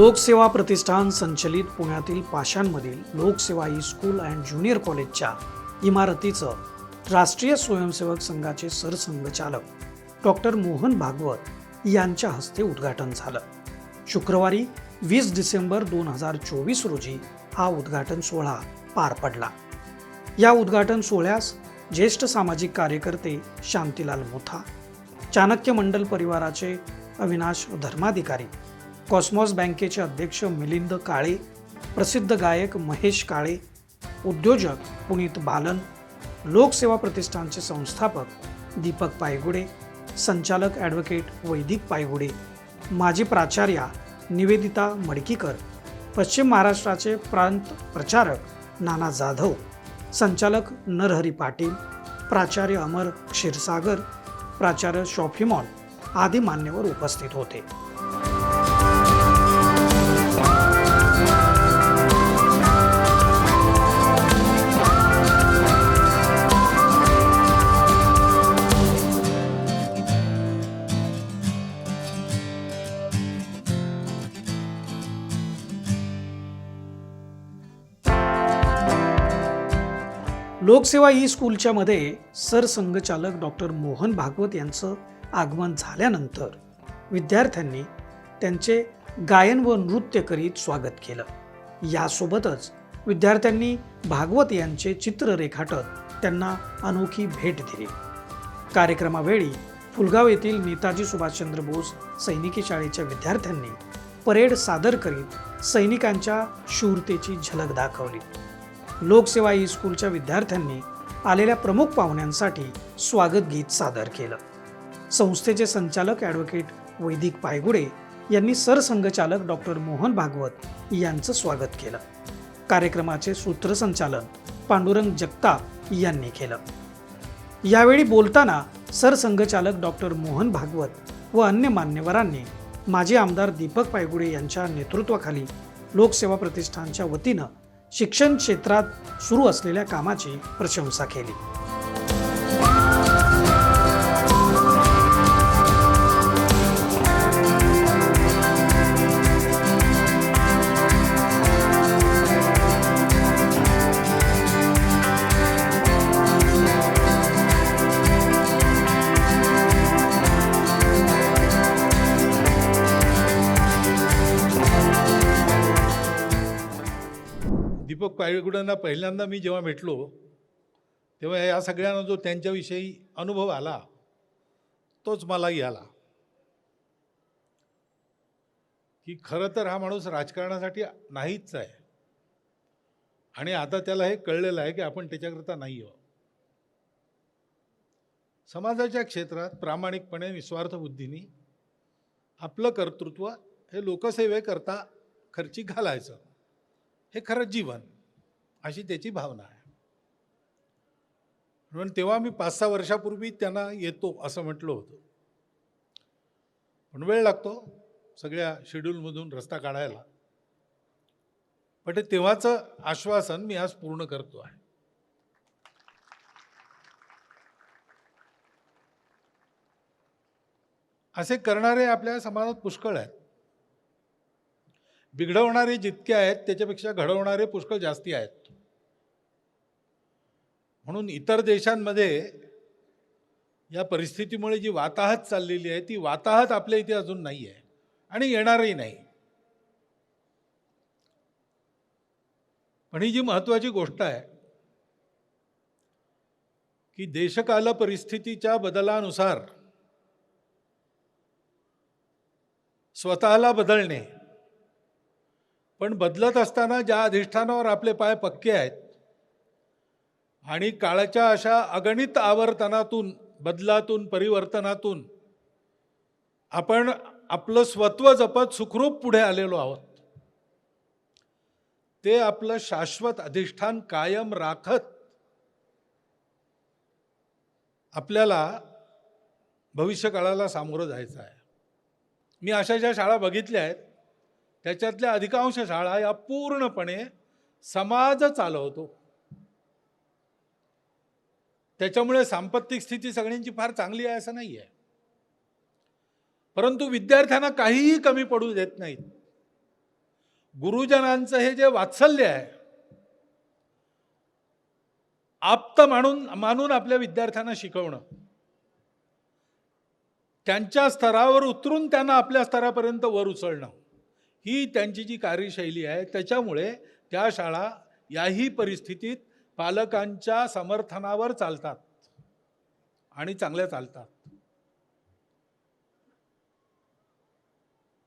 लोकसेवा प्रतिष्ठान संचलित पुण्यातील पाशांमधील लोकसेवा ई स्कूल अँड ज्युनियर कॉलेजच्या इमारतीचं राष्ट्रीय स्वयंसेवक संघाचे सरसंघचालक डॉक्टर मोहन भागवत यांच्या हस्ते उद्घाटन झालं. शुक्रवारी वीस डिसेंबर दोन हजार चोवीस रोजी हा उद्घाटन सोहळा पार पडला. या उद्घाटन सोहळ्यास ज्येष्ठ सामाजिक कार्यकर्ते शांतीलाल मोथा चाणक्य मंडल परिवाराचे अविनाश धर्माधिकारी कॉस्मॉस बँकेचे अध्यक्ष मिलिंद काळे प्रसिद्ध गायक महेश काळे उद्योजक पुनीत बालन लोकसेवा प्रतिष्ठानचे संस्थापक दीपक पायगुडे संचालक ॲडव्होकेट वैदिक पायगुडे माजी प्राचार्या निवेदिता मडकीकर पश्चिम महाराष्ट्राचे प्रांत प्रचारक नाना जाधव संचालक नरहरी पाटील प्राचार्य अमर क्षीरसागर प्राचार्य शॉफिमॉन आदी मान्यवर उपस्थित होते. लोकसेवा ई स्कूलच्या मध्ये सरसंघचालक डॉक्टर मोहन भागवत यांचं आगमन झाल्यानंतर विद्यार्थ्यांनी त्यांचे गायन व नृत्य करीत स्वागत केलं. यासोबतच विद्यार्थ्यांनी भागवत यांचे चित्र रेखाटत त्यांना अनोखी भेट दिली. कार्यक्रमावेळी फुलगाव येथील नेताजी सुभाषचंद्र बोस सैनिकी शाळेच्या विद्यार्थ्यांनी परेड सादर करीत सैनिकांच्या शूरतेची झलक दाखवली. लोकसेवा ई स्कूलच्या विद्यार्थ्यांनी आलेल्या प्रमुख पाहुण्यांसाठी स्वागत गीत सादर केलं. संस्थेचे संचालक ॲडव्होकेट वैदिक पायगुडे यांनी सरसंघचालक डॉक्टर मोहन भागवत यांचं स्वागत केलं. कार्यक्रमाचे सूत्रसंचालन पांडुरंग जगताप यांनी केलं. यावेळी बोलताना सरसंघचालक डॉक्टर मोहन भागवत व अन्य मान्यवरांनी माजी आमदार दीपक पायगुडे यांच्या नेतृत्वाखाली लोकसेवा प्रतिष्ठानच्या वतीनं शिक्षण क्षेत्रात सुरू असलेल्या कामाची प्रशंसा केली. दीपक पायगुड्यांना पहिल्यांदा मी जेव्हा भेटलो तेव्हा या सगळ्यांना जो त्यांच्याविषयी अनुभव आला तोच मलाही आला की खरं तर हा माणूस राजकारणासाठी नाहीच आहे. आणि आता त्याला हे कळलेलं आहे की आपण त्याच्याकरता नाही आहोत. समाजाच्या क्षेत्रात प्रामाणिकपणे निस्वार्थ बुद्धीने आपलं कर्तृत्व हे लोकसेवेकरता खर्ची घालायचं. हे खरं जीवन अशी त्याची भावना आहे. म्हणून तेव्हा मी पाच सहा वर्षापूर्वी त्यांना येतो असं म्हटलं होतं. पण वेळ लागतो सगळ्या शेड्यूलमधून रस्ता काढायला. पण ते तेव्हाचं आश्वासन मी आज पूर्ण करतो आहे. असे करणारे आपल्या समाजात पुष्कळ आहेत. बिघडवणारे जितके आहेत त्याच्यापेक्षा घडवणारे पुष्कळ जास्ती आहेत. म्हणून इतर देशांमध्ये या परिस्थितीमुळे जी वाताहत चाललेली आहे ती वाताहत आपल्या इथे अजून नाही आहे आणि येणारही नाही. पण ही जी महत्त्वाची गोष्ट आहे की देशकाल परिस्थितीच्या बदलानुसार स्वतःला बदलणे पण बदलत असताना ज्या अधिष्ठानावर आपले पाय पक्के आहेत आणि काळाच्या अशा अगणित आवर्तनातून बदलातून परिवर्तनातून आपण आपलं स्वत्व जपत सुखरूप पुढे आलेलो आहोत ते आपलं शाश्वत अधिष्ठान कायम राखत आपल्याला भविष्यकाळाला सामोरं जायचं आहे. मी अशा ज्या शाळा बघितल्या आहेत त्याच्यातल्या अधिकांश शाळा या पूर्णपणे समाज चालवतो. त्याच्यामुळे सांपत्तिक स्थिती सगळ्यांची फार चांगली आहे असं नाही आहे परंतु विद्यार्थ्यांना काहीही कमी पडू देत नाहीत. गुरुजनांचं हे जे वात्सल्य आहे आप्त मानून मानून आपल्या विद्यार्थ्यांना शिकवणं त्यांच्या स्तरावर उतरून त्यांना आपल्या स्तरापर्यंत वर उचलणं ही त्यांची जी कार्यशैली आहे त्याच्यामुळे त्या शाळा याही परिस्थितीत पालकांच्या समर्थनावर चालतात आणि चांगल्या चालतात.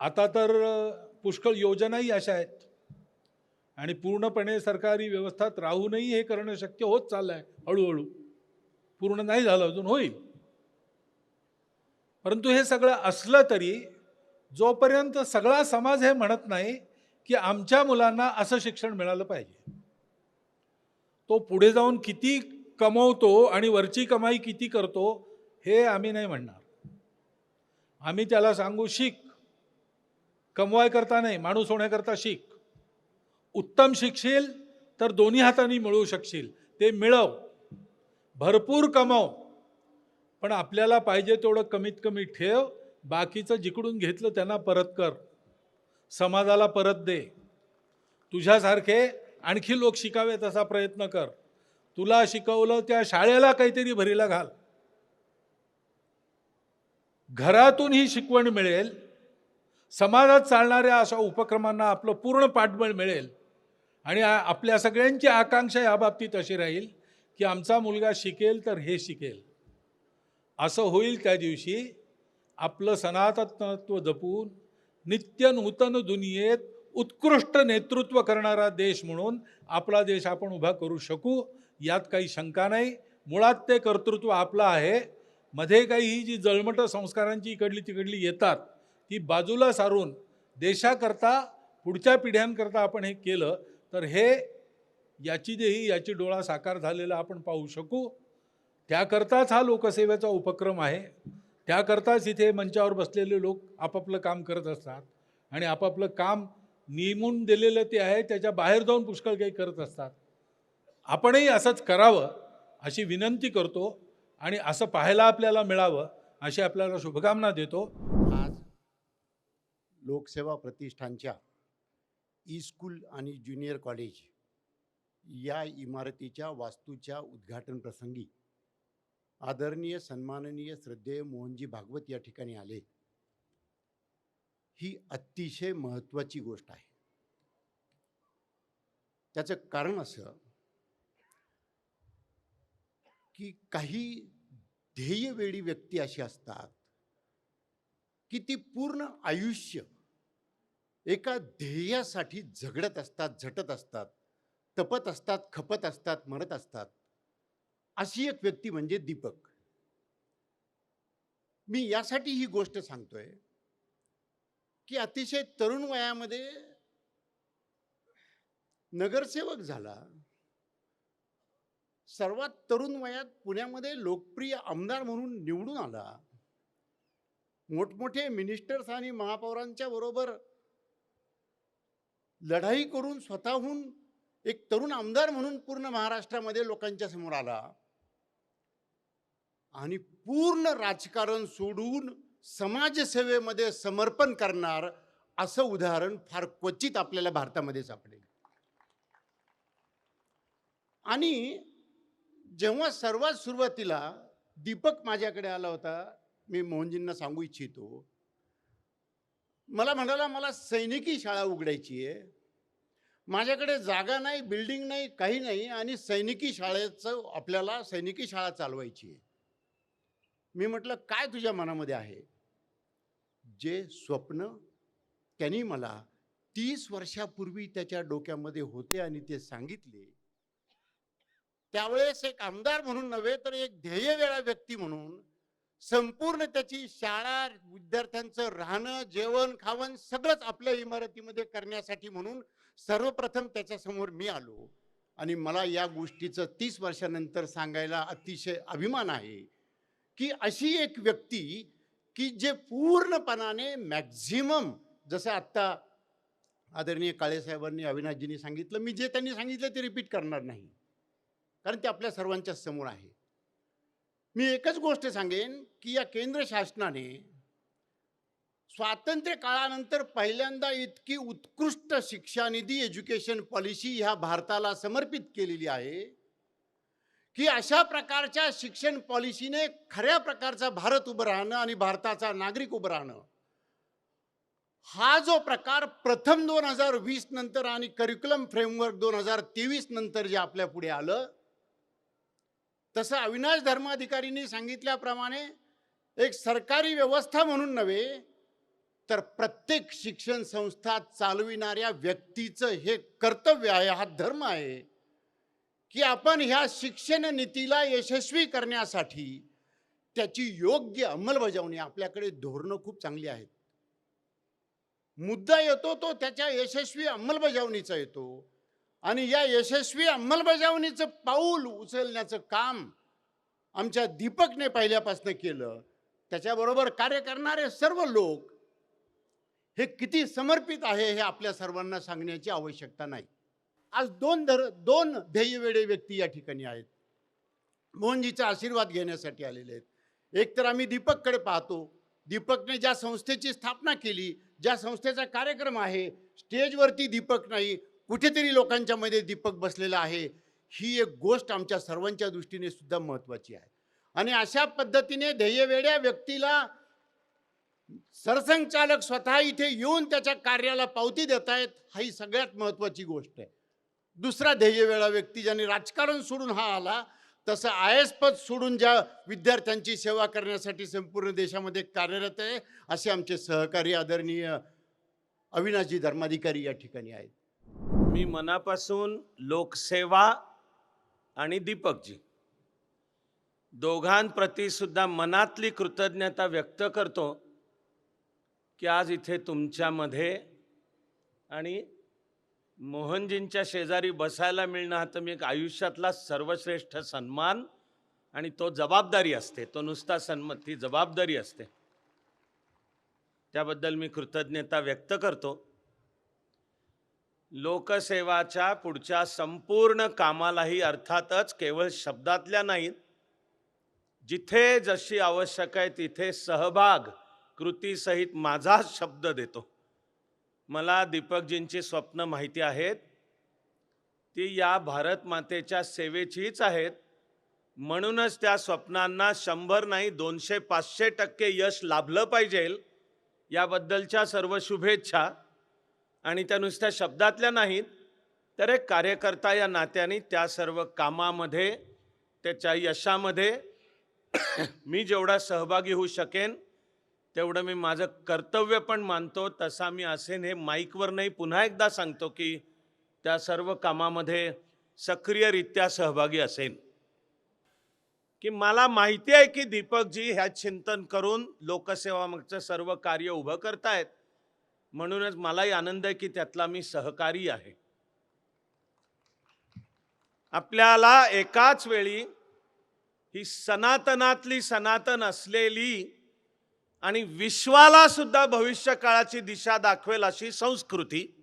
आता तर पुष्कळ योजनाही अशा आहेत आणि पूर्णपणे सरकारी व्यवस्थात राहूनही हे करणं शक्य होत चाललं आहे हळूहळू. पूर्ण नाही झालं अजून होईल. परंतु हे सगळं असलं तरी जोपर्यंत सगळा समाज हे म्हणत नाही की आमच्या मुलांना असं शिक्षण मिळालं पाहिजे. तो पुढे जाऊन किती कमवतो आणि वरची कमाई किती करतो हे आम्ही नाही म्हणणार. आम्ही त्याला सांगू शिक. कमवाय करता नाही माणूस होण्याकरता शिक. उत्तम शिकशील तर दोन्ही हातांनी मिळवू शकशील. ते मिळव. भरपूर कमव. पण आपल्याला पाहिजे तेवढं कमीत कमी ठेव बाकीचं जिकडून घेतलं त्यांना परत कर. समाजाला परत दे. तुझ्यासारखे आणखी लोक शिकावेत असा प्रयत्न कर. तुला शिकवलं त्या शाळेला काहीतरी भरीला घाल. घरातून ही शिकवण मिळेल. समाजात चालणाऱ्या अशा उपक्रमांना आपलं पूर्ण पाठबळ मिळेल. आणि आपल्या सगळ्यांची आकांक्षा या बाबतीत अशी राहील की आमचा मुलगा शिकेल तर हे शिकेल. असं होईल त्या दिवशी आपलं सनातनत्व जपून नित्य नूतन दुनियेत उत्कृष्ट नेतृत्व करणारा देश म्हणून आपला देश आपण उभा करू शकू यात काही शंका नाही. मुळात ते कर्तृत्व आपलं आहे. मध्ये काही ही जी जळमट संस्कारांची इकडली तिकडली येतात ती बाजूला सारून देशाकरता पुढच्या पिढ्यांकरता आपण हे केलं तर हे याची देही याची डोळा साकार झालेला आपण पाहू शकू. त्याकरताच हा लोकसेवेचा उपक्रम आहे. त्याकरताच इथे मंचावर बसलेले लोक आपापलं काम करत असतात आणि आपापलं काम नेमून दिलेलं ते आहे त्याच्या बाहेर जाऊन पुष्कळ काही करत असतात. आपणही असंच करावं अशी विनंती करतो आणि असं पाहायला आपल्याला मिळावं अशी आपल्याला शुभकामना देतो. आज लोकसेवा प्रतिष्ठानच्या ई स्कूल आणि ज्युनियर कॉलेज या इमारतीच्या वास्तूच्या उद्घाटन प्रसंगी आदरणीय सन्माननीय श्रद्धेय मोहनजी भागवत या ठिकाणी आले. ही अतिशय महत्त्वाची गोष्ट आहे. त्याचं कारण असं की काही ध्येयवेळी व्यक्ती अशी असतात की ती पूर्ण आयुष्य एका ध्येयासाठी झगडत असतात झटत असतात तपत असतात खपत असतात मरत असतात. अशी एक व्यक्ती म्हणजे दीपक. मी यासाठी ही गोष्ट सांगतोय की अतिशय तरुण वयामध्ये नगरसेवक झाला. सर्वात तरुण वयात पुण्यामध्ये लोकप्रिय आमदार म्हणून निवडून आला. मोठमोठे मिनिस्टर्स आणि महापौरांच्या बरोबर लढाई करून स्वतःहून एक तरुण आमदार म्हणून पूर्ण महाराष्ट्रामध्ये लोकांच्या समोर आला. आणि पूर्ण राजकारण सोडून समाजसेवेमध्ये समर्पण करणार असं उदाहरण फार क्वचित आपल्याला भारतामध्ये सापडेल. आणि जेव्हा सर्वात सुरुवातीला दीपक माझ्याकडे आला होता मी मोहनजींना सांगू इच्छितो. मला म्हणाला मला सैनिकी शाळा उघडायची आहे. माझ्याकडे जागा नाही बिल्डिंग नाही काही नाही आणि सैनिकी शाळेचं आपल्याला सैनिकी शाळा चालवायची आहे. मी म्हटलं काय तुझ्या मनामध्ये आहे? जे स्वप्न त्यांनी मला तीस वर्षापूर्वी त्याच्या डोक्यामध्ये होते आणि ते सांगितले त्यावेळेस एक आमदार म्हणून नव्हे तर एक ध्येयवेळा व्यक्ती म्हणून संपूर्ण त्याची शाळा विद्यार्थ्यांचं राहणं जेवण खावण सगळंच आपल्या इमारतीमध्ये करण्यासाठी म्हणून सर्वप्रथम त्याच्यासमोर मी आलो. आणि मला या गोष्टीचं तीस वर्षानंतर सांगायला अतिशय अभिमान आहे. की अशी एक व्यक्ती की जे पूर्णपणाने मॅक्झिमम जसं आत्ता आदरणीय काळेसाहेबांनी अविनाशजींनी सांगितलं मी जे त्यांनी सांगितलं ते रिपीट करणार नाही. कारण ते आपल्या सर्वांच्या समोर आहे. मी एकच गोष्ट सांगेन की या केंद्र शासनाने स्वातंत्र्य काळानंतर पहिल्यांदा इतकी उत्कृष्ट शिक्षानिधी एज्युकेशन पॉलिसी ह्या भारताला समर्पित केलेली आहे. की अशा प्रकारच्या शिक्षण पॉलिसीने खऱ्या प्रकारचा भारत उभं राहणं आणि भारताचा नागरिक उभं राहणं. हा जो प्रकार प्रथम दोन हजार वीस नंतर आणि करिक्युलम फ्रेमवर्क दोन हजार तेवीस नंतर जे आपल्या पुढे आलं तसं अविनाश धर्माधिकारींनी सांगितल्याप्रमाणे एक सरकारी व्यवस्था म्हणून नव्हे तर प्रत्येक शिक्षण संस्था चालविणाऱ्या व्यक्तीचं हे कर्तव्य आहे हा धर्म आहे. की आपण ह्या शिक्षण नीतीला यशस्वी करण्यासाठी त्याची योग्य अंमलबजावणी आपल्याकडे धोरणं खूप चांगली आहेत. मुद्दा येतो तो त्याच्या यशस्वी अंमलबजावणीचा येतो आणि या यशस्वी अंमलबजावणीचं पाऊल उचलण्याचं काम आमच्या दीपकने पहिल्यापासून केलं. त्याच्याबरोबर कार्य करणारे सर्व लोक हे किती समर्पित आहे हे आपल्या सर्वांना सांगण्याची आवश्यकता नाही. आज दोन धर दोन ध्येयवेडे व्यक्ती या ठिकाणी आहेत. मोहनजीचा आशीर्वाद घेण्यासाठी आलेले आहेत. एक तर आम्ही दीपककडे पाहतो. दीपकने ज्या संस्थेची स्थापना केली ज्या संस्थेचा कार्यक्रम आहे स्टेजवरती दीपक नाही कुठेतरी लोकांच्या मध्ये दीपक बसलेला आहे. ही एक गोष्ट आमच्या सर्वांच्या दृष्टीने सुद्धा महत्त्वाची आहे. आणि अशा पद्धतीने ध्येयवेड्या व्यक्तीला सरसंघचालक स्वतः इथे येऊन त्याच्या कार्याला पावती देत आहेत ही सगळ्यात महत्त्वाची गोष्ट आहे. दुसरा ध्येयवेळा व्यक्ती ज्याने राजकारण सोडून हा आला तसं आय एस पद सोडून ज्या विद्यार्थ्यांची सेवा करण्यासाठी संपूर्ण देशामध्ये कार्यरत आहे असे आमचे सहकारी आदरणीय अविनाशजी धर्माधिकारी या ठिकाणी आहेत. मी मनापासून लोकसेवा आणि दीपकजी दोघांप्रती सुद्धा मनातली कृतज्ञता व्यक्त करतो की आज इथे तुमच्यामध्ये आणि मोहनजींच्या शेजारी बसायला मिळणं हा तर मी एक आयुष्यातला सर्वश्रेष्ठ सन्मान आणि तो जबाबदारी असते. तो नुसता सन्मान ती जबाबदारी असते. त्याबद्दल मी कृतज्ञता व्यक्त करतो. लोकसेवाच्या पुढच्या संपूर्ण कामालाही अर्थातच केवळ शब्दातल्या नाहीत जिथे जशी आवश्यक आहे तिथे सहभाग कृतीसहित माझा शब्द देतो. मला दीपकजींची स्वप्न माहिती आहेत. ती या भारत मातेच्या सेवेचीच आहेत. म्हणूनच त्या स्वप्नांना शंभर नाही दोनशे पाचशे टक्के यश लाभलं पाहिजे याबद्दलच्या सर्व शुभेच्छा. आणि त्या नुसत्या शब्दातल्या नाहीत तर एक कार्यकर्ता या नात्याने त्या सर्व कामामध्ये त्याच्या यशामध्ये मी जेवढा सहभागी होऊ शकेन तेवढं मी माझं कर्तव्य पण मानतो. तसा मी असेन हे माईकवर नाही पुन्हा एकदा सांगतो की त्या सर्व कामामध्ये सक्रियरित्या सहभागी असेन. की मला माहिती आहे की दीपकजी ह्या चिंतन करून लोकसेवामागचं सर्व कार्य उभं करतायत. म्हणूनच मलाही आनंद आहे की त्यातला मी सहकारी आहे. आपल्याला एकाच वेळी ही सनातनातली सनातन असलेली आणि विश्वाला सुद्धा भविष्य काळाची दिशा दाखवेल अशी संस्कृती.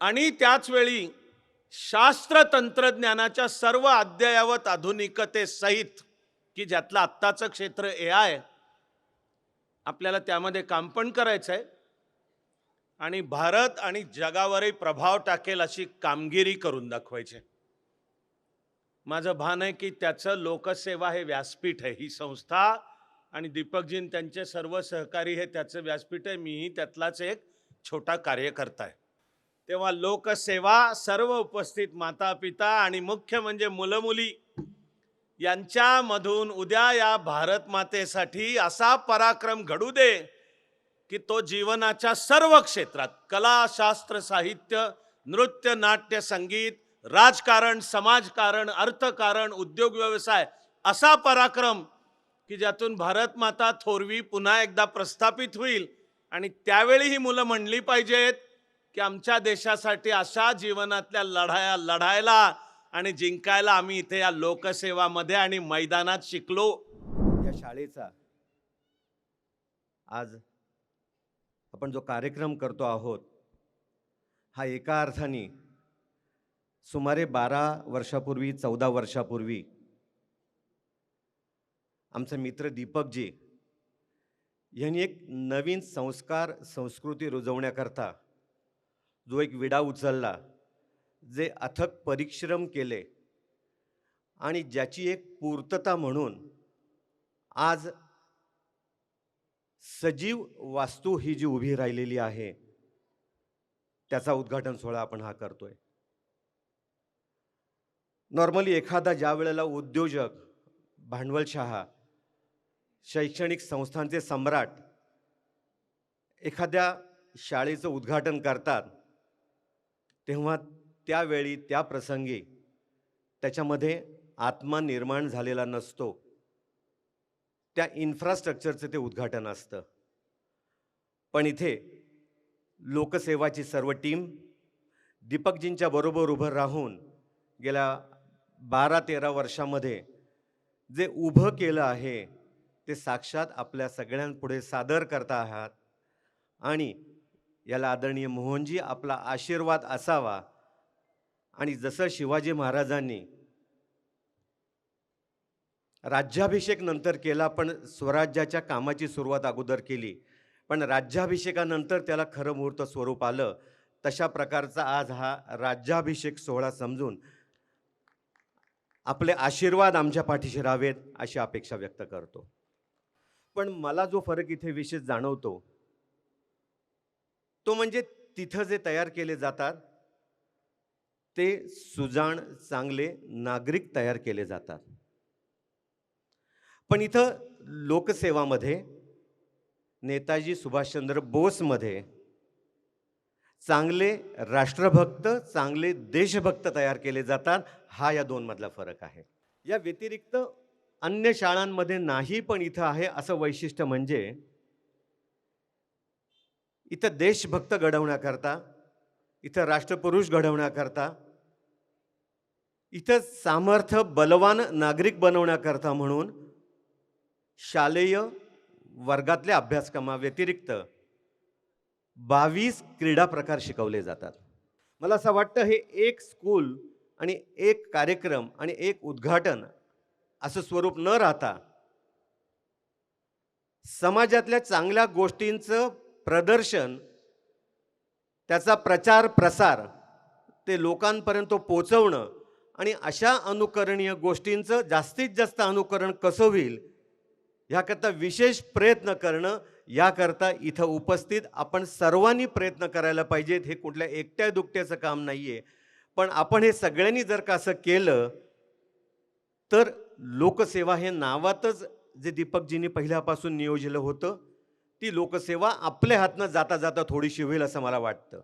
आणि त्याच वेळी शास्त्र तंत्रज्ञानाच्या सर्व अद्ययावत आधुनिकतेसहित की ज्यातलं आत्ताचं क्षेत्र ए आय आपल्याला त्यामध्ये काम पण करायचं आहे आणि भारत आणि जगावरही प्रभाव टाकेल अशी कामगिरी करून दाखवायची. माझं भान आहे की त्याचं लोकसेवा हे व्यासपीठ आहे. ही संस्था आणि दीपकजीन त्यांचे सर्व सहकारी हे त्याचं व्यासपीठ आहे. मीही त्यातलाच एक छोटा कार्यकर्ता आहे. तेव्हा लोकसेवा सर्व उपस्थित माता पिता आणि मुख्य म्हणजे मुलं मुली यांच्यामधून उद्या या भारत मातेसाठी असा पराक्रम घडू दे की तो जीवनाच्या सर्व क्षेत्रात कला शास्त्र साहित्य नृत्य नाट्य संगीत राजकारण समाजकारण अर्थकारण उद्योग व्यवसाय असा पराक्रम की ज्यातून भारत माता थोरवी पुन्हा एकदा प्रस्थापित होईल. आणि त्यावेळी ही मुलं म्हणली पाहिजेत की आमच्या देशासाठी अशा जीवनातल्या लढाया लढायला आणि जिंकायला आम्ही इथे या लोकसेवामध्ये आणि मैदानात शिकलो. या शाळेचा आज आपण जो कार्यक्रम करतो आहोत हा एका अर्थाने सुमारे बारा वर्षापूर्वी चौदा वर्षापूर्वी आमचा मित्र दीपकजी यांनी एक नवीन संस्कार संस्कृती रुजवण्याकरता जो एक विडा उचलला जे अथक परिश्रम केले आणि ज्याची एक पूर्तता म्हणून आज सजीव वास्तू ही जी उभी राहिलेली आहे त्याचा उद्घाटन सोहळा आपण हा करतोय. नॉर्मली एखादा ज्या वेळेला उद्योजक भांडवलशहा शैक्षणिक संस्थांचे सम्राट एखाद्या शाळेचं उद्घाटन करतात तेव्हा त्यावेळी त्या प्रसंगी त्याच्यामध्ये आत्मा निर्माण झालेला नसतो. त्या इन्फ्रास्ट्रक्चरचं ते उद्घाटन असतं. पण इथे लोकसेवाची सर्व टीम दीपकजींच्या बरोबर उभं राहून गेल्या बारा तेरा वर्षामध्ये जे उभं केलं आहे ते साक्षात आपल्या सगळ्यांपुढे सादर करता आहात. आणि याला आदरणीय मोहनजी आपला आशीर्वाद असावा. आणि जसं शिवाजी महाराजांनी राज्याभिषेक नंतर केला पण स्वराज्याच्या कामाची सुरुवात अगोदर केली. पण राज्याभिषेकानंतर त्याला खरं मुहूर्त स्वरूप आलं. तशा प्रकारचा आज हा राज्याभिषेक सोहळा समजून आपले आशीर्वाद आमच्या पाठीशी राहावेत अशी अपेक्षा व्यक्त करतो. पण मला जो फरक इथे विशेष जाणवतो तो म्हणजे तिथं जे तयार केले जातात ते सुजाण चांगले नागरिक तयार केले जातात. पण इथं लोकसेवामध्ये नेताजी सुभाषचंद्र बोसमध्ये चांगले राष्ट्रभक्त चांगले देशभक्त तयार केले जातात हा या दोनमधला फरक आहे. या व्यतिरिक्त अन्य शाळांमध्ये नाही पण इथं आहे असं वैशिष्ट्य म्हणजे इथं देशभक्त घडवण्याकरता इथं राष्ट्रपुरुष घडवण्याकरता इथं सामर्थ्य बलवान नागरिक बनवण्याकरता म्हणून शालेय वर्गातल्या अभ्यासक्रमाव्यतिरिक्त बावीस क्रीडा प्रकार शिकवले जातात. मला असं वाटतं हे एक स्कूल आणि एक कार्यक्रम आणि एक उद्घाटन असं स्वरूप न राहता समाजातल्या चांगल्या गोष्टींचं प्रदर्शन त्याचा प्रचार प्रसार ते लोकांपर्यंत पोचवणं आणि अशा अनुकरणीय गोष्टींचं जास्तीत जास्त अनुकरण कसं होईल ह्याकरता विशेष प्रयत्न करणं याकरता इथं उपस्थित आपण सर्वांनी प्रयत्न करायला पाहिजेत हे कुठल्या एकट्या दुकट्याचं काम नाही आहे पण आपण हे सगळ्यांनी जर का असं केलं तर लोकसेवा हे नावातच जे दीपकजींनी पहिल्यापासून नियोजलं होतं ती लोकसेवा आपल्या हातनं जाता जाता थोडीशी होईल असं मला वाटतं.